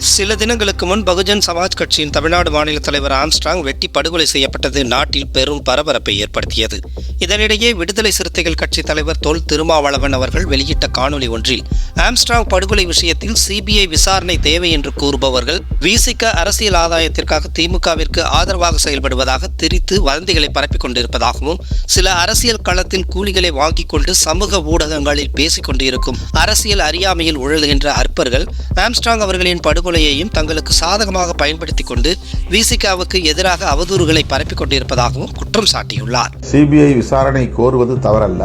சில தினங்களுக்கு முன் பகுஜன் சமாஜ் கட்சியின் தமிழ்நாடு மாநில தலைவர் ஆம்ஸ்ட்ராங் வெட்டி படுகொலை செய்யப்பட்டது நாட்டில் பெரும் பரபரப்பை ஏற்படுத்தியது. இதனிடையே விடுதலை சிறுத்தைகள் கட்சி தலைவர் தொல் திருமாவளவன் அவர்கள் வெளியிட்ட காணொலி ஒன்றில் ஆம்ஸ்ட்ராங் படுகொலை விஷயத்தில் சிபிஐ விசாரணை தேவை என்று கூறுபவர்கள் விசிக அரசியல் ஆதாயத்திற்காக திமுகவிற்கு ஆதரவாக செயல்படுவதாக திரித்து வதந்திகளை பரப்பிக் கொண்டிருப்பதாகவும் சில அரசியல் களத்தின் கூலிகளை வாங்கிக் கொண்டு சமூக ஊடகங்களில் பேசிக் கொண்டிருக்கும் அரசியல் அறியாமையில் உழலுகின்ற அற்பர்கள் ஆம்ஸ்ட்ராங் அவர்களின் படுகொலை படுகொலையையும் தங்களுக்கு சாதகமாக பயன்படுத்தி கொண்டு விசிகாவுக்கு எதிராக அவதூறுகளை பரப்பிக் கொண்டிருப்பதாகவும் குற்றம் சாட்டியுள்ளார். சிபிஐ விசாரணை கோருவது தவறல்ல.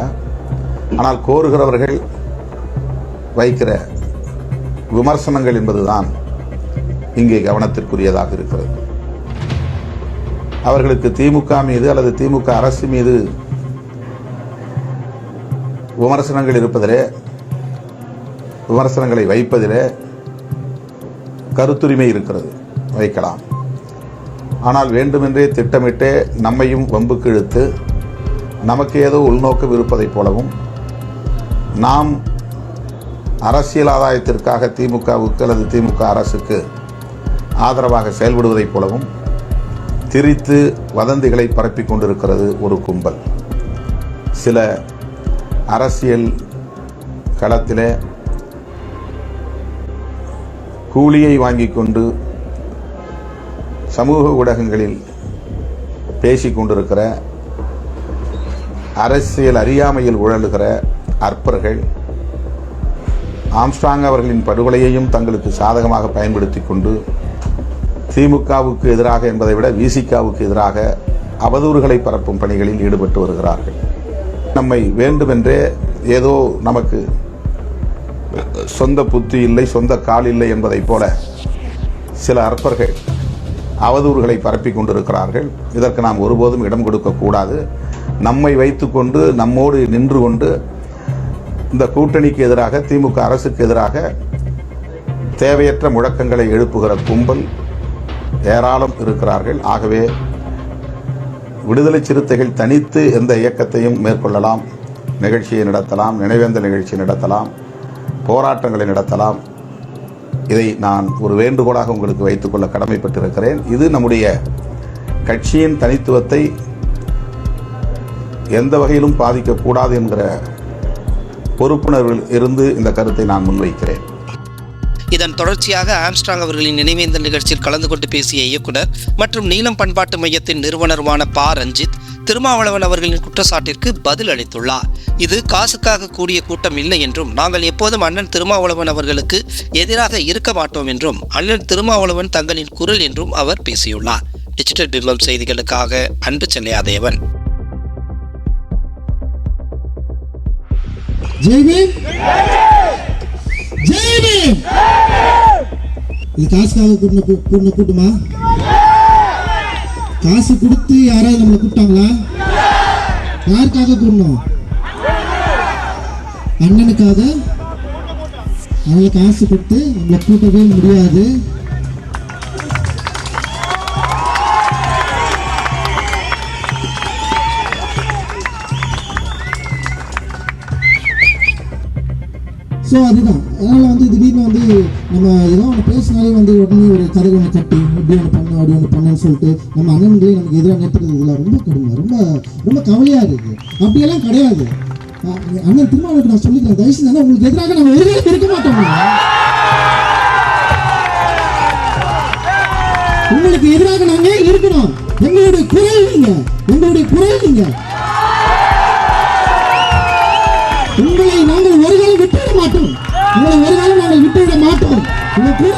ஆனால் கோருகிறவர்கள் வைக்கிற விமர்சனங்கள் என்பதுதான் இங்கே கவனத்திற்குரியதாக இருக்கிறது. அவர்களுக்கு திமுக மீது அல்லது திமுக அரசு மீது விமர்சனங்கள் இருப்பதிலே விமர்சனங்களை வைப்பதிலே கருத்துரிமை இருக்கிறது. வைக்கலாம். ஆனால் வேண்டுமென்றே திட்டமிட்டே நம்மையும் வம்புக்கு இழுத்து நமக்கு ஏதோ உள்நோக்கம் இருப்பதைப் போலவும் நாம் அரசியல் ஆதாயத்திற்காக திமுகவுக்கு அல்லது திமுக அரசுக்கு ஆதரவாக செயல்படுவதைப் போலவும் திரித்து வதந்திகளை பரப்பிக் கொண்டிருக்கிறது ஒரு கும்பல். சில அரசியல் களத்திலே கூலியை வாங்கி கொண்டு சமூக ஊடகங்களில் பேசி கொண்டிருக்கிற அரசியல் அறியாமையில் உழலுகிற அற்பர்கள் ஆம்ஸ்டாங் அவர்களின் படுகொலையையும் தங்களுக்கு சாதகமாக பயன்படுத்தி கொண்டு திமுகவுக்கு எதிராக என்பதை விட விசிகாவுக்கு எதிராக அவதூறுகளை பரப்பும் பணிகளில் ஈடுபட்டு வருகிறார்கள். நம்மை வேண்டுமென்றே ஏதோ நமக்கு சொந்த புத்தி இல்லை சொந்த கால் இல்லை என்பதைப் போல சில அற்பர்கள் அவதூறுகளை பரப்பிக் கொண்டிருக்கிறார்கள். இதற்கு நாம் ஒருபோதும் இடம் கொடுக்கக்கூடாது நம்மை வைத்துக்கொண்டு நம்மோடு நின்று கொண்டு இந்த கூட்டணிக்கு எதிராக திமுக அரசுக்கு எதிராக தேவையற்ற முழக்கங்களை எழுப்புகிற கும்பல் ஏராளம் இருக்கிறார்கள். ஆகவே விடுதலை சிறுத்தைகள் தனித்து எந்த இயக்கத்தையும் மேற்கொள்ளலாம். நிகழ்ச்சியை நடத்தலாம் நினைவேந்த நிகழ்ச்சி நடத்தலாம். போராட்டங்களை நடத்தலாம். இதை நான் ஒரு வேண்டுகோளாக உங்களுக்கு வைத்துக்கொள்ள கடமைப்பட்டிருக்கிறேன். இது நம்முடைய கட்சியின் தனித்துவத்தை எந்த வகையிலும் பாதிக்கக்கூடாது என்கிற பொறுப்புணர்வில் இருந்து இந்த கருத்தை நான் முன்வைக்கிறேன். இதன் தொடர்ச்சியாக ஆம்ஸ்ட்ராங் அவர்களின் நினைவேந்த நிகழ்ச்சியில் கலந்து கொண்டு பேசிய இயக்குனர் மற்றும் நீளம் பண்பாட்டு மையத்தின் நிறுவனருமான பா. ரஞ்சித் திருமாவளவன் அவர்களின் குற்றச்சாட்டிற்கு பதில் அளித்துள்ளார். இது காசுக்காக கூடிய கூட்டம் இல்லை என்றும் நாங்கள் எப்போதும் அண்ணன் திருமாவளவன் அவர்களுக்கு எதிராக இருக்க மாட்டோம் என்றும் அண்ணன் திருமாவளவன் தங்களின் குரல் என்றும் அவர் பேசியுள்ளார். டிஜிட்டல் பிம்பம் செய்திகளுக்காக அன்பு செல்லையாதேவன் இது காசுக்காக கூட்டின கூட்டமா? காசு கொடுத்து யாராவது நம்மளை கூப்பிட்டாங்களா? யாருக்காக கூடணும் அண்ணனுக்காக? அவங்க காசு கொடுத்து நம்மளை கூட்டவே முடியாது. ஸோ அதுதான். அதனால் வந்து திடீர்னு வந்து நம்ம ஏதோ ஒன்று பேசினாலே வந்து உடனே ஒரு கதை ஒன்று கட்டி இப்படி ஒன்று பண்ண அப்படி ஒன்று பண்ணுன்னு சொல்லிட்டு நம்ம அண்ணன்களே நமக்கு எதிராக நிறுத்துறதுல ரொம்ப கடுமை. ரொம்ப ரொம்ப கவலையாக இருக்குது அப்படியெல்லாம் கிடையாது. அண்ணன் திருமாவளவுக்கு நான் சொல்லிக்கிறேன். தயவு செஞ்சு உங்களுக்கு எதிராக நம்ம ஒரு இருக்க மாட்டோம். உங்களுக்கு எதிராக நாங்க இருக்கணும். எங்களுடைய குரல் நீங்க. எங்களுடைய குரல் நீங்க. ஒரு ஒரு நாங்கள் விட்டுவிட மாட்டோம். உங்க கூட